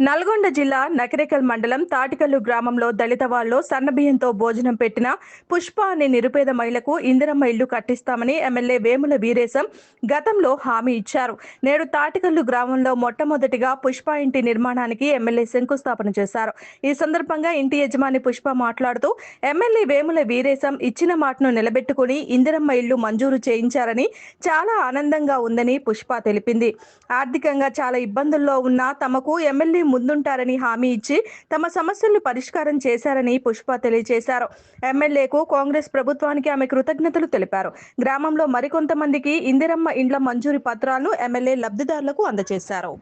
నల్గొండ జిల్లా నకరేకల్ మండలం తాటికల్లు గ్రామంలో దళిత వాళ్ళలో సన్నబియ్యంతో భోజనం పెట్టిన పుష్ప అనే నిరుపేద మహిళకు ఇందిరమ్మ ఇల్లు కట్టిస్తామని ఎమ్మెల్యే వేముల వీరేశం గతంలో హామీ ఇచ్చారు. నేడు తాటికల్లు గ్రామంలో మొట్టమొదటిగా పుష్ప ఇంటి నిర్మాణానికి ఎమ్మెల్యే శంకుస్థాపన చేశారు. ఈ సందర్భంగా ఇంటి యజమాని పుష్ప మాట్లాడుతూ ఎమ్మెల్యే వేముల వీరేశం ఇచ్చిన మాటను నిలబెట్టుకుని ఇందిరమ్మ ఇల్లు మంజూరు చేయించారని చాలా ఆనందంగా ఉందని పుష్ప తెలిపింది. ఆర్థికంగా చాలా ఇబ్బందుల్లో ఉన్న తమకు ఎమ్మెల్యే ముందుంటారని హామీ ఇచ్చి తమ సమస్యలను పరిష్కారం చేశారని పుష్ప తెలియజేశారు. ఎమ్మెల్యేకు కాంగ్రెస్ ప్రభుత్వానికి ఆమె కృతజ్ఞతలు తెలిపారు. గ్రామంలో మరికొంతమందికి ఇందిరమ్మ ఇండ్ల మంజూరి పత్రాలను ఎమ్మెల్యే లబ్ధిదారులకు అందజేశారు.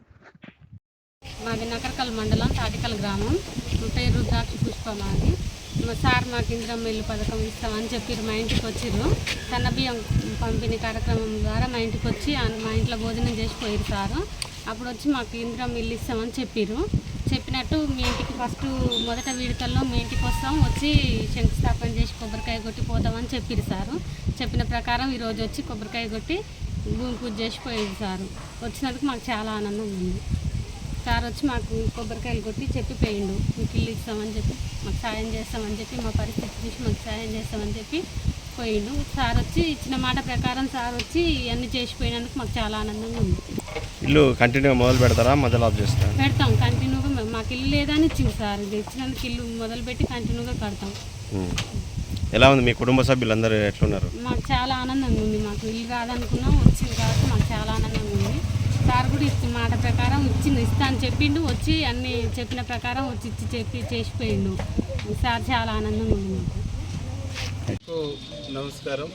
మాది నకరకల్ మండలం తాటికల్ గ్రామం. పేరు రుద్రాక్ష పుష్ప మాది. సార్ మాకు ఇంద్రం ఇల్లు పథకం ఇస్తామని చెప్పారు మా ఇంటికి వచ్చిర్రు. సన్న బియ్యం పంపిణీ కార్యక్రమం ద్వారా మా ఇంటికి వచ్చి మా ఇంట్లో భోజనం చేసిపోయారు సారు. అప్పుడు వచ్చి మాకు ఇంద్రం ఇల్లు ఇస్తామని చెప్పిర్రు. చెప్పినట్టు మీ ఇంటికి ఫస్ట్ మొదట విడతల్లో మీ ఇంటికి వస్తాం. వచ్చి శంకుస్థాపన చేసి కొబ్బరికాయ కొట్టి పోతామని చెప్పారు సారు. చెప్పిన ప్రకారం ఈరోజు వచ్చి కొబ్బరికాయ కొట్టి భూమి పూజ చేసి పోయేది సారు. వచ్చినందుకు మాకు చాలా ఆనందంగా ఉంది. సార్ వచ్చి మాకు కొబ్బరికాయలు కొట్టి చెప్పి పోయిండు మీకు ఇల్లు ఇస్తామని చెప్పి మాకు సాయం చేస్తామని చెప్పి మా పరిస్థితి చూసి మాకు సాయం చేస్తామని చెప్పి పోయిండు. సార్ వచ్చి ఇచ్చిన మాట ప్రకారం సార్ వచ్చి ఇవన్నీ చేసిపోయినందుకు మాకు చాలా ఆనందంగా ఉంది. ఇల్లు కంటిన్యూగా మొదలు పెడతారా? మధ్యలో ఆఫ్ చేస్తారా? పెడతాం కంటిన్యూగా మాకు ఇల్లు లేదని ఇచ్చింది సార్. ఇది ఇచ్చినందుకు ఇల్లు మొదలుపెట్టి కంటిన్యూగా కడతాం. ఎలా ఉంది? మీ కుటుంబ సభ్యులందరూ ఎట్లున్నారు? మాకు చాలా ఆనందంగా ఉంది. మాకు ఇల్లు కాదనుకున్నాం వచ్చింది కాబట్టి మాకు చాలా ఆనందంగా ఉంది సార్ కూడా ఇచ్చిన మాట ప్రకారం ఇచ్చి ఇస్తా అని చెప్పిండు వచ్చి అన్ని చెప్పిన ప్రకారం వచ్చి ఇచ్చి చెప్పి చేసిపోయిండు. సార్ చాలా ఆనందంగా ఉంది నమస్కారం.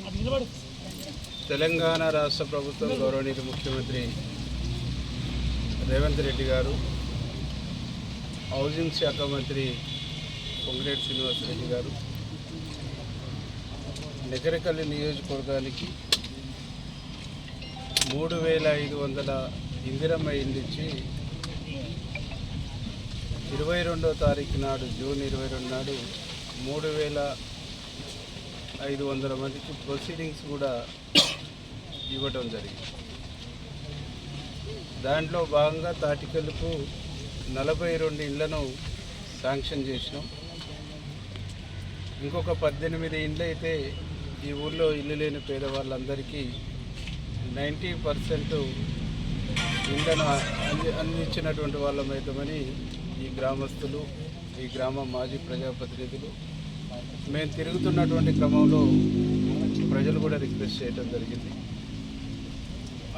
తెలంగాణ రాష్ట్ర ప్రభుత్వం గౌరవనీయ ముఖ్యమంత్రి రేవంత్ రెడ్డి గారు హౌసింగ్ శాఖ మంత్రి పొంగిరెడ్డి శ్రీనివాసరెడ్డి గారు నగరకల్లి నియోజకవర్గానికి మూడు వేల ఐదు వందల ఇందిరమ్మ ఇండిచ్చి ఇరవై రెండో తారీఖు నాడు జూన్ ఇరవై రెండు నాడు మూడు వేల ఐదు వందల మందికి ప్రొసీడింగ్స్ కూడా ఇవ్వటం జరిగింది. దాంట్లో భాగంగా తాటికల్లుకు నలభై రెండు ఇళ్ళను శాంక్షన్ చేసినాం. ఇంకొక పద్దెనిమిది ఇండ్లు అయితే ఈ ఊళ్ళో ఇల్లు లేని పేదవాళ్ళందరికీ నైంటీ పర్సెంట్ ఇంధన అంది అందించినటువంటి వాళ్ళమైతామని ఈ గ్రామస్తులు ఈ గ్రామ మాజీ ప్రజాప్రతినిధులు మేము తిరుగుతున్నటువంటి క్రమంలో ప్రజలు కూడా రిక్వెస్ట్ చేయడం జరిగింది.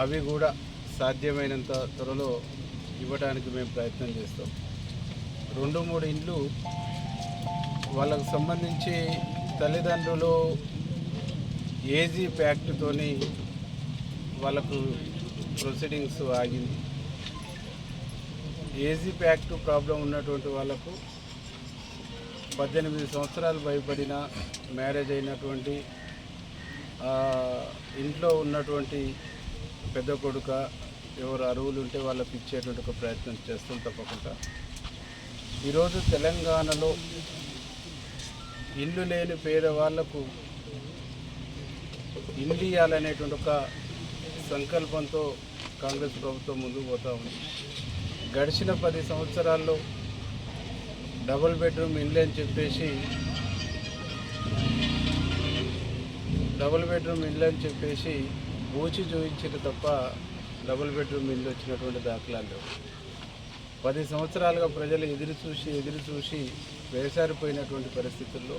అవి కూడా సాధ్యమైనంత త్వరలో ఇవ్వడానికి మేము ప్రయత్నం చేస్తాం. రెండు మూడు ఇండ్లు వాళ్ళకు సంబంధించి తల్లిదండ్రులు ఏజీ ప్యాక్ట్తోని వాళ్ళకు ప్రొసీడింగ్స్ ఆగింది. ఏజీ ప్యాక్ట్ ప్రాబ్లం ఉన్నటువంటి వాళ్ళకు పద్దెనిమిది సంవత్సరాలు భయపడిన మ్యారేజ్ అయినటువంటి ఇంట్లో ఉన్నటువంటి పెద్ద కొడుక ఎవరు అరువులు ఉంటే వాళ్ళకి ఇచ్చేటువంటి ఒక ప్రయత్నం చేస్తాం తప్పకుండా. ఈరోజు తెలంగాణలో ఇల్లు లేని పేదవాళ్ళకు ఇల్లు ఇవ్వాలనేటువంటి ఒక సంకల్పంతో కాంగ్రెస్ ప్రభుత్వం ముందుకు పోతా ఉంది. గడిచిన పది సంవత్సరాల్లో డబుల్ బెడ్రూమ్ ఇల్లు అని చెప్పేసి డబుల్ బెడ్రూమ్ ఇల్లు అని చెప్పేసి బూచి చూపించారు తప్ప డబుల్ బెడ్రూమ్ ఇల్లు వచ్చినటువంటి దాఖలాలు పది సంవత్సరాలుగా ప్రజలు ఎదురు చూసి ఎదురు చూసి వేసారిపోయినటువంటి పరిస్థితుల్లో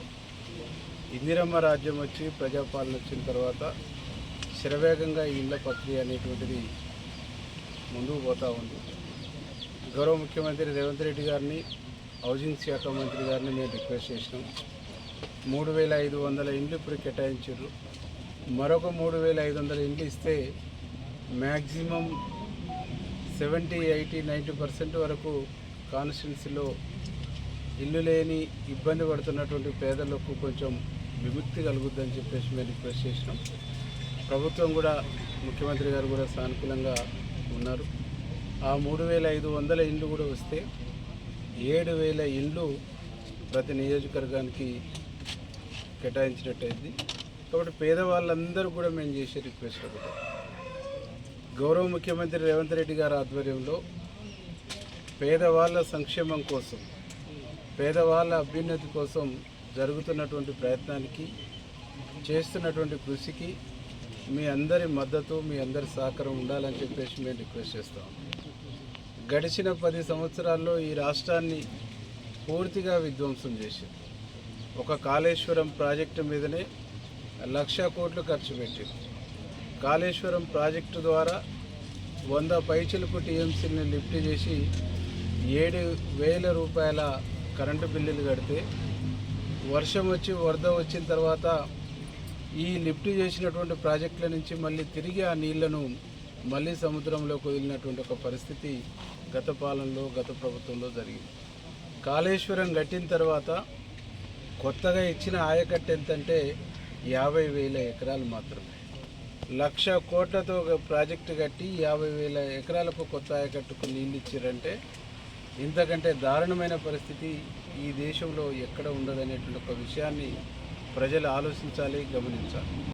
ఇందిరమ్మ రాజ్యం వచ్చి ప్రజాపాలన వచ్చిన తర్వాత శరవేగంగా ఈ ఇళ్ళ ప్రక్రియ అనేటువంటిది ముందుకు పోతూ ఉంది. గౌరవ ముఖ్యమంత్రి రేవంత్ రెడ్డి గారిని హౌసింగ్ శాఖ మంత్రి గారిని మేము రిక్వెస్ట్ చేసినాం. మూడు వేల ఐదు వందల ఇండ్లు ఇప్పుడు కేటాయించారు. మరొక మూడు వేల ఐదు వందల ఇండ్లు ఇస్తే maximum seventy eighty ninety percent వరకు కాన్స్టిట్యున్సీలో ఇల్లు లేని ఇబ్బంది పడుతున్నటువంటి పేదలకు కొంచెం విముక్తి కలుగుద్దని చెప్పేసి మేము రిక్వెస్ట్ చేసినాం. ప్రభుత్వం కూడా ముఖ్యమంత్రి గారు కూడా సానుకూలంగా ఉన్నారు. ఆ మూడు వేల ఐదు వందల ఇండ్లు కూడా వస్తే ఏడు వేల ఇండ్లు ప్రతి నియోజకవర్గానికి కేటాయించినట్టయింది. కాబట్టి పేదవాళ్ళందరూ కూడా మేము చేసే రిక్వెస్ట్ ఒకటి. గౌరవ ముఖ్యమంత్రి రేవంత్ రెడ్డి గారి ఆధ్వర్యంలో పేదవాళ్ళ సంక్షేమం కోసం పేదవాళ్ళ అభ్యున్నతి కోసం జరుగుతున్నటువంటి ప్రయత్నానికి చేస్తున్నటువంటి కృషికి మీ అందరి మద్దతు మీ అందరి సహకారం ఉండాలని చెప్పేసి మేము రిక్వెస్ట్ చేస్తాం గడిచిన పది సంవత్సరాల్లో ఈ రాష్ట్రాన్ని పూర్తిగా విధ్వంసం చేసింది. ఒక కాళేశ్వరం ప్రాజెక్టు మీదనే లక్ష కోట్లు ఖర్చు పెట్టింది. కాళేశ్వరం ప్రాజెక్టు ద్వారా వంద పైచలకు టీఎంసీని లిఫ్ట్ చేసి ఏడు వేల రూపాయల కరెంటు బిల్లులు కడితే వర్షం వచ్చి వరద వచ్చిన తర్వాత ఈ లిఫ్ట్ చేసినటువంటి ప్రాజెక్టుల నుంచి మళ్ళీ తిరిగి ఆ నీళ్ళను మళ్ళీ సముద్రంలోకి వదిలినటువంటి ఒక పరిస్థితి గత పాలనలో గత ప్రభుత్వంలో జరిగింది. కాళేశ్వరం కట్టిన తర్వాత కొత్తగా ఇచ్చిన ఆయకట్టు ఎంతంటే యాభై వేల ఎకరాలు మాత్రమే. లక్ష కోట్లతో ఒక ప్రాజెక్టు కట్టి యాభై వేల ఎకరాలకు కొత్త ఆయకట్టుకు నీళ్ళు ఇచ్చారంటే ఇంతకంటే దారుణమైన పరిస్థితి ఈ దేశంలో ఎక్కడ ఉండదనేటువంటి ఒక విషయాన్ని ప్రజలు ఆలోచించాలి గమనించాలి.